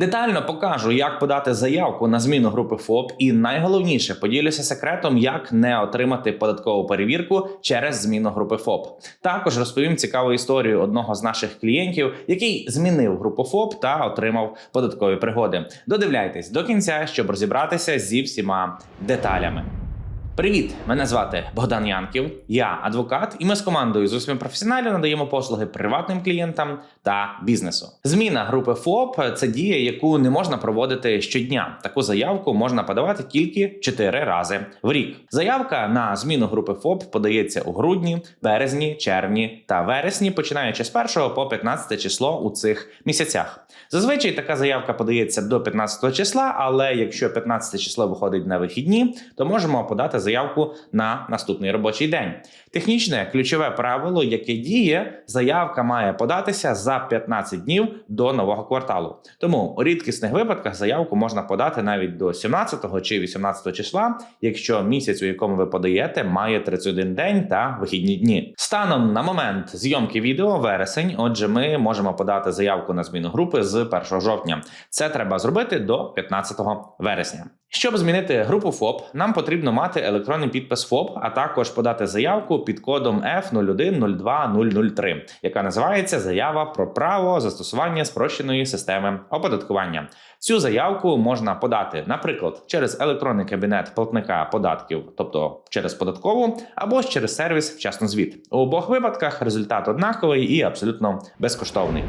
Детально покажу, як подати заявку на зміну групи ФОП, і найголовніше поділюся секретом, як не отримати податкову перевірку через зміну групи ФОП. Також розповім цікаву історію одного з наших клієнтів, який змінив групу ФОП та отримав податкові пригоди. Додивляйтесь до кінця, щоб розібратися зі всіма деталями. Привіт! Мене звати Богдан Янків, я адвокат, і ми з командою з усіми професіоналів надаємо послуги приватним клієнтам та бізнесу. Зміна групи ФОП це дія, яку не можна проводити щодня. Таку заявку можна подавати тільки 4 рази в рік. Заявка на зміну групи ФОП подається у грудні, березні, червні та вересні, починаючи з 1 по 15 число у цих місяцях. Зазвичай така заявка подається до 15 числа, але якщо 15 число виходить на вихідні, то можемо подати заявку на наступний робочий день. Технічне ключове правило, яке діє, заявка має податися за 15 днів до нового кварталу. Тому у рідкісних випадках заявку можна подати навіть до 17 чи 18 числа, якщо місяць, у якому ви подаєте, має 31 день та вихідні дні. Станом на момент зйомки відео вересень. Отже, ми можемо подати заявку на зміну групи з 1 жовтня. Це треба зробити до 15 вересня. Щоб змінити групу ФОП, нам потрібно мати електронний підпис ФОП, а також подати заявку під кодом F0102003, яка називається Заява про право застосування спрощеної системи оподаткування. Цю заявку можна подати, наприклад, через електронний кабінет платника податків, тобто через податкову, або через сервіс «Вчаснозвіт». У обох випадках результат однаковий і абсолютно безкоштовний.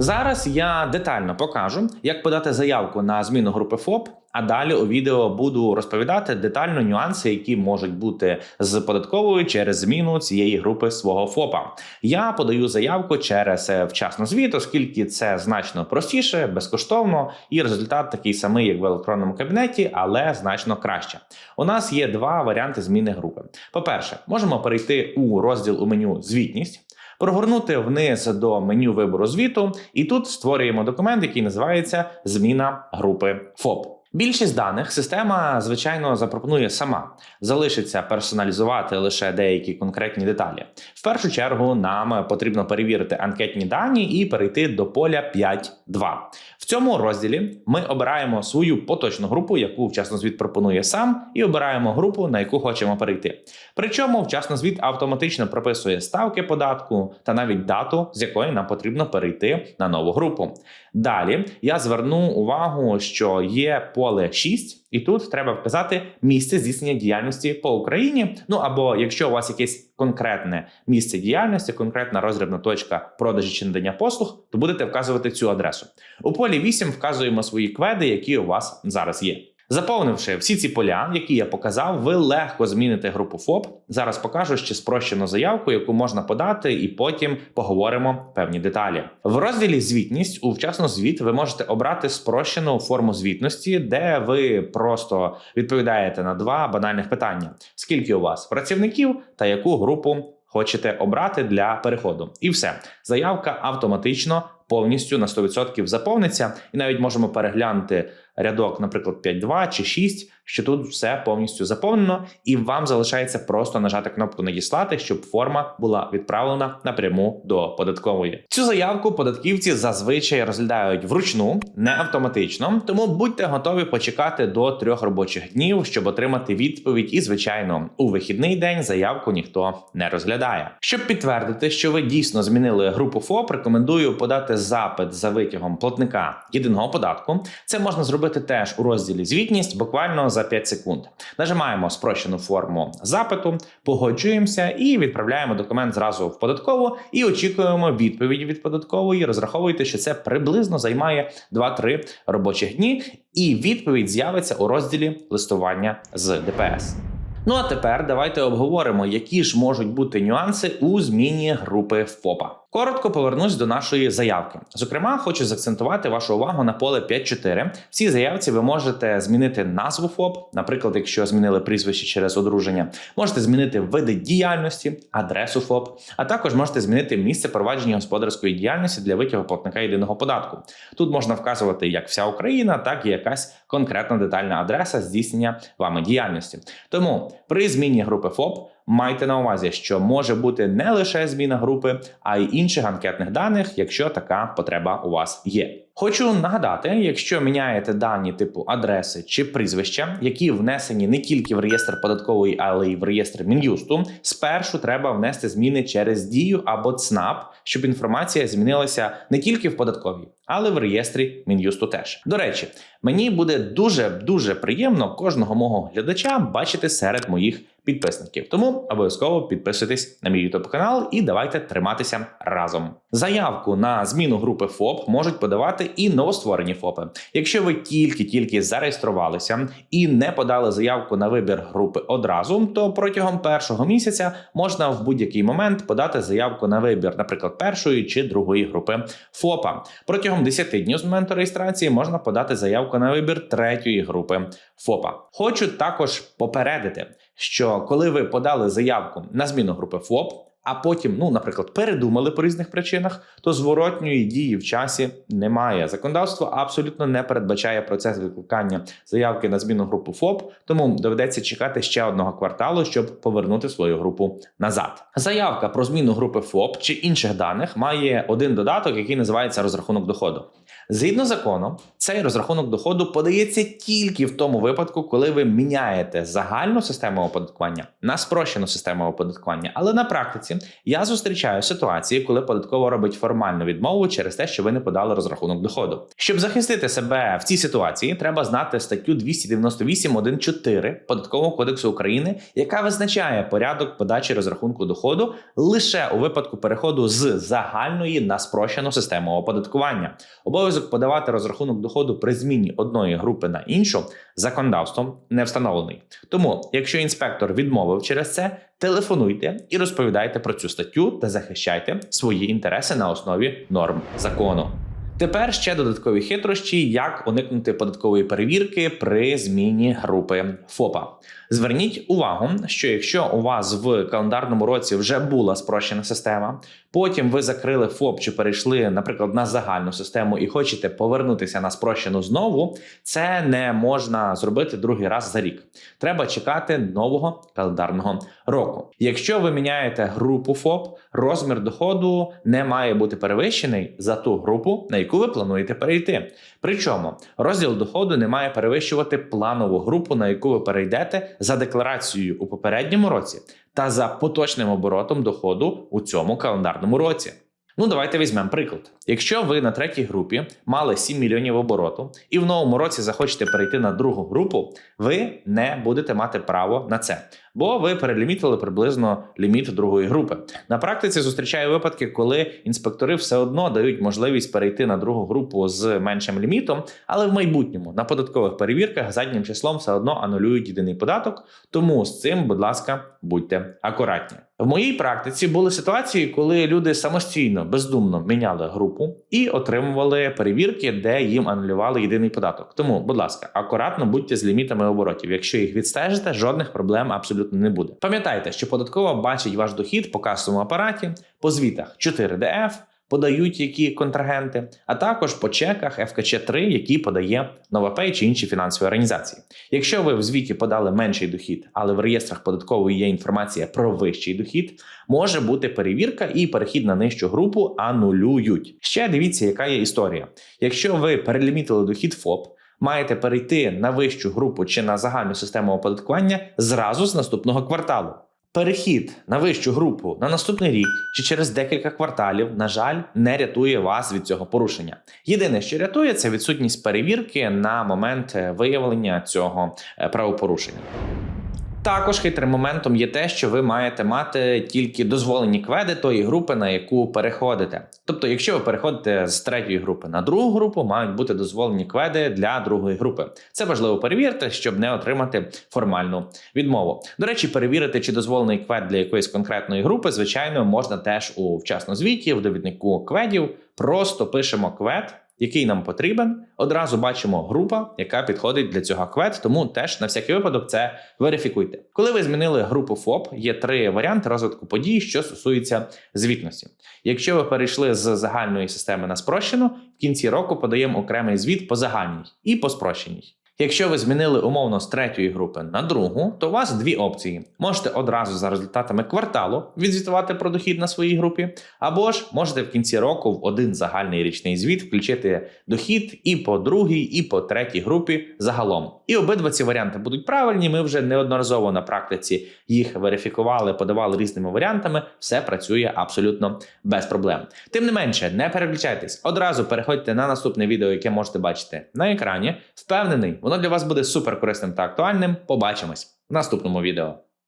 Зараз я детально покажу, як подати заявку на зміну групи ФОП. А далі у відео буду розповідати детально нюанси, які можуть бути з податковою через зміну цієї групи свого ФОПа. Я подаю заявку через е, вчасно звіт, оскільки це значно простіше, безкоштовно, і результат такий самий, як в електронному кабінеті, але значно краще. У нас є два варіанти зміни групи. По-перше, можемо перейти у розділ у меню Звітність. Прогорнути вниз до меню вибору звіту, і тут створюємо документ, який називається Зміна групи ФОП. Більшість даних система, звичайно, запропонує сама. Залишиться персоналізувати лише деякі конкретні деталі. В першу чергу нам потрібно перевірити анкетні дані і перейти до поля 5.2. В цьому розділі ми обираємо свою поточну групу, яку вчасно звіт пропонує сам, і обираємо групу, на яку хочемо перейти. Причому вчасно звіт автоматично прописує ставки податку та навіть дату, з якої нам потрібно перейти на нову групу. Далі я зверну увагу, що є поле 6, і тут треба вказати місце здійснення діяльності по Україні. Ну або якщо у вас якесь конкретне місце діяльності, конкретна розрібна точка продажі чи надання послуг, то будете вказувати цю адресу. У полі 8 вказуємо свої кведи, які у вас зараз є. Заповнивши всі ці поля, які я показав, ви легко зміните групу ФОП. Зараз покажу ще спрощену заявку, яку можна подати, і потім поговоримо певні деталі. В розділі Звітність у вчасно звіт ви можете обрати спрощену форму звітності, де ви просто відповідаєте на два банальних питання: скільки у вас працівників та яку групу хочете обрати для переходу. І все, заявка автоматично повністю на 100% заповниться, і навіть можемо переглянути рядок, наприклад, 5.2 чи 6, що тут все повністю заповнено, і вам залишається просто нажати кнопку Надіслати, щоб форма була відправлена напряму до податкової. Цю заявку податківці зазвичай розглядають вручну, не автоматично, тому будьте готові почекати до трьох робочих днів, щоб отримати відповідь. І, звичайно, у вихідний день заявку ніхто не розглядає. Щоб підтвердити, що ви дійсно змінили групу ФОП, рекомендую подати запит за витягом платника єдиного податку. Це можна зробити теж у розділі звітність, буквально за 5 секунд. Нажимаємо спрощену форму запиту, погоджуємося і відправляємо документ зразу в податкову і очікуємо відповіді від податкової. Розраховуйте, що це приблизно займає 2-3 робочих дні, і відповідь з'явиться у розділі листування з ДПС. Ну а тепер давайте обговоримо, які ж можуть бути нюанси у зміні групи ФОПа. Коротко повернусь до нашої заявки. Зокрема, хочу заакцентувати вашу увагу на поле 5.4. В цій заявці ви можете змінити назву ФОП, наприклад, якщо змінили прізвище через одруження, можете змінити види діяльності, адресу ФОП, а також можете змінити місце провадження господарської діяльності для витягу платника єдиного податку. Тут можна вказувати як вся Україна, так і якась конкретна детальна адреса здійснення вами діяльності. Тому при зміні групи ФОП. Майте на увазі, що може бути не лише зміна групи, а й інших анкетних даних, якщо така потреба у вас є. Хочу нагадати, якщо міняєте дані типу адреси чи прізвища, які внесені не тільки в реєстр податкової, але й в реєстр мін'юсту, спершу треба внести зміни через дію або ЦНАП, щоб інформація змінилася не тільки в податковій, але в реєстрі мін'юсту теж. До речі, мені буде дуже дуже приємно кожного мого глядача бачити серед моїх підписників. Тому обов'язково підписуйтесь на мій YouTube канал і давайте триматися разом. Заявку на зміну групи ФОП можуть подавати і новостворені ФОПи. Якщо ви тільки-тільки зареєструвалися і не подали заявку на вибір групи одразу, то протягом першого місяця можна в будь-який момент подати заявку на вибір, наприклад, першої чи другої групи ФОПа. Протягом 10 днів з моменту реєстрації можна подати заявку на вибір третьої групи ФОПа. Хочу також попередити, що коли ви подали заявку на зміну групи ФОП, а потім, ну, наприклад, передумали по різних причинах, то зворотньої дії в часі немає. Законодавство абсолютно не передбачає процес викликання заявки на зміну групи ФОП, тому доведеться чекати ще одного кварталу, щоб повернути свою групу назад. Заявка про зміну групи ФОП чи інших даних має один додаток, який називається розрахунок доходу. Згідно закону, цей розрахунок доходу подається тільки в тому випадку, коли ви міняєте загальну систему оподаткування на спрощену систему оподаткування. Але на практиці я зустрічаю ситуації, коли податково робить формальну відмову через те, що ви не подали розрахунок доходу. Щоб захистити себе в цій ситуації, треба знати статтю 298.1.4 податкового кодексу України, яка визначає порядок подачі розрахунку доходу лише у випадку переходу з загальної на спрощену систему оподаткування. Обов'язок подавати розрахунок доходу при зміні одної групи на іншу законодавством не встановлений. Тому, якщо інспектор відмовив через це, телефонуйте і розповідайте про цю статтю та захищайте свої інтереси на основі норм закону. Тепер ще додаткові хитрощі, як уникнути податкової перевірки при зміні групи ФОПа. Зверніть увагу, що якщо у вас в календарному році вже була спрощена система, потім ви закрили ФОП чи перейшли, наприклад, на загальну систему і хочете повернутися на спрощену знову, це не можна зробити другий раз за рік. Треба чекати нового календарного року. Якщо ви міняєте групу ФОП, розмір доходу не має бути перевищений за ту групу, на яку ви плануєте перейти. Причому розділ доходу не має перевищувати планову групу, на яку ви перейдете за декларацією у попередньому році та за поточним оборотом доходу у цьому календарному році. Ну, давайте візьмемо приклад. Якщо ви на третій групі мали 7 мільйонів обороту і в новому році захочете перейти на другу групу, ви не будете мати право на це, бо ви перелімітили приблизно ліміт другої групи. На практиці зустрічаю випадки, коли інспектори все одно дають можливість перейти на другу групу з меншим лімітом, але в майбутньому на податкових перевірках заднім числом все одно анулюють єдиний податок. Тому з цим, будь ласка, будьте акуратні. В моїй практиці були ситуації, коли люди самостійно бездумно міняли групу і отримували перевірки, де їм анулювали єдиний податок. Тому, будь ласка, акуратно будьте з лімітами оборотів. Якщо їх відстежите, жодних проблем абсолютно не буде. Пам'ятайте, що податкова бачить ваш дохід по касовому апараті, по звітах 4DF, подають які контрагенти, а також по чеках ФКЧ 3 які подає Новапей чи інші фінансові організації. Якщо ви в звіті подали менший дохід, але в реєстрах податкової є інформація про вищий дохід, може бути перевірка і перехід на нижчу групу анулюють. Ще дивіться, яка є історія. Якщо ви перелімітили дохід ФОП. Маєте перейти на вищу групу чи на загальну систему оподаткування зразу з наступного кварталу. Перехід на вищу групу на наступний рік чи через декілька кварталів, на жаль, не рятує вас від цього порушення. Єдине, що рятує, це відсутність перевірки на момент е, виявлення цього е, правопорушення. Також хитрим моментом є те, що ви маєте мати тільки дозволені кведи тої групи, на яку переходите. Тобто, якщо ви переходите з третьої групи на другу групу, мають бути дозволені кведи для другої групи. Це важливо перевірити, щоб не отримати формальну відмову. До речі, перевірити, чи дозволений квед для якоїсь конкретної групи, звичайно, можна теж у вчаснозвіті, в довіднику кведів. Просто пишемо квед який нам потрібен. Одразу бачимо група, яка підходить для цього квет, тому теж на всякий випадок це верифікуйте. Коли ви змінили групу ФОП, є три варіанти розвитку подій, що стосуються звітності. Якщо ви перейшли з загальної системи на спрощену, в кінці року подаємо окремий звіт по загальній і по спрощеній. Якщо ви змінили умовно з третьої групи на другу, то у вас дві опції: можете одразу за результатами кварталу відзвітувати про дохід на своїй групі, або ж можете в кінці року в один загальний річний звіт включити дохід і по другій, і по третій групі загалом. І обидва ці варіанти будуть правильні. Ми вже неодноразово на практиці їх верифікували, подавали різними варіантами. Все працює абсолютно без проблем. Тим не менше, не переключайтесь. Одразу переходьте на наступне відео, яке можете бачити на екрані. Впевнений, воно для вас буде супер корисним та актуальним. Побачимось в наступному відео.